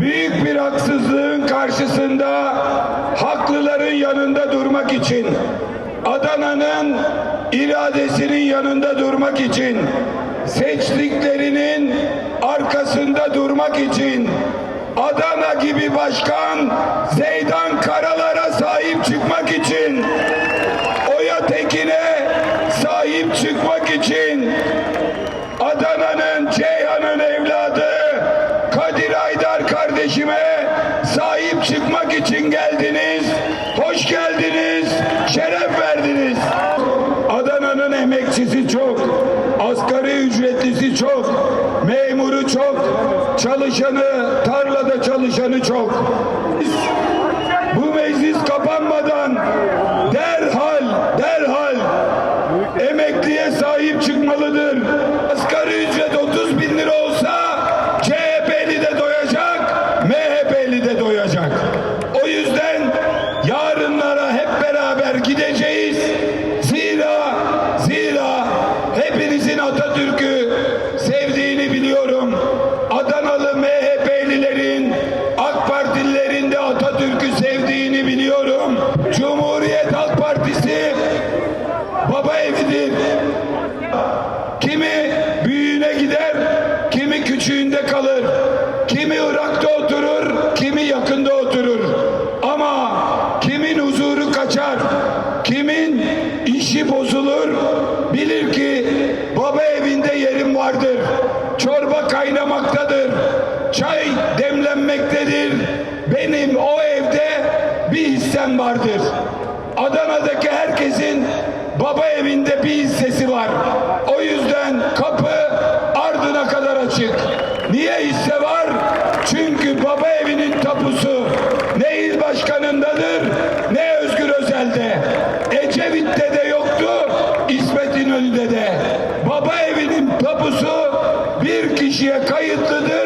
Büyük bir haksızlığın karşısında haklıların yanında durmak için Adana'nın iradesinin yanında durmak için seçtiklerinin arkasında durmak için Adana gibi başkan Zeydan Karalar'a sahip çıkmak için Oya Tekin'e sahip çıkmak için Adana'nın Ceyhan'ın kardeşime sahip çıkmak için geldiniz. Hoş geldiniz. Şeref verdiniz. Adana'nın emekçisi çok. Asgari ücretlisi çok. Memuru çok. Çalışanı, tarlada çalışanı çok. Biz hep beraber gideceğiz. Zira, zira hepinizin Atatürk'ü sevdiğini biliyorum. Adanalı MHP'lilerin, AK Partililerin de Atatürk'ü sevdiğini biliyorum. Cumhuriyet Halk Partisi baba evidir. Kimi büyüğüne gider, kimi küçüğünde kalır. Kaçar, kimin işi bozulur, bilir ki baba evinde yerim vardır. Çorba kaynamaktadır. Çay demlenmektedir. Benim o evde bir hissem vardır. Adana'daki herkesin baba evinde bir hissesi var. O yüzden kapı ardına kadar açık. Niye hisse var? Çünkü baba evinin tapusu tapusu bir kişiye kayıtlıdır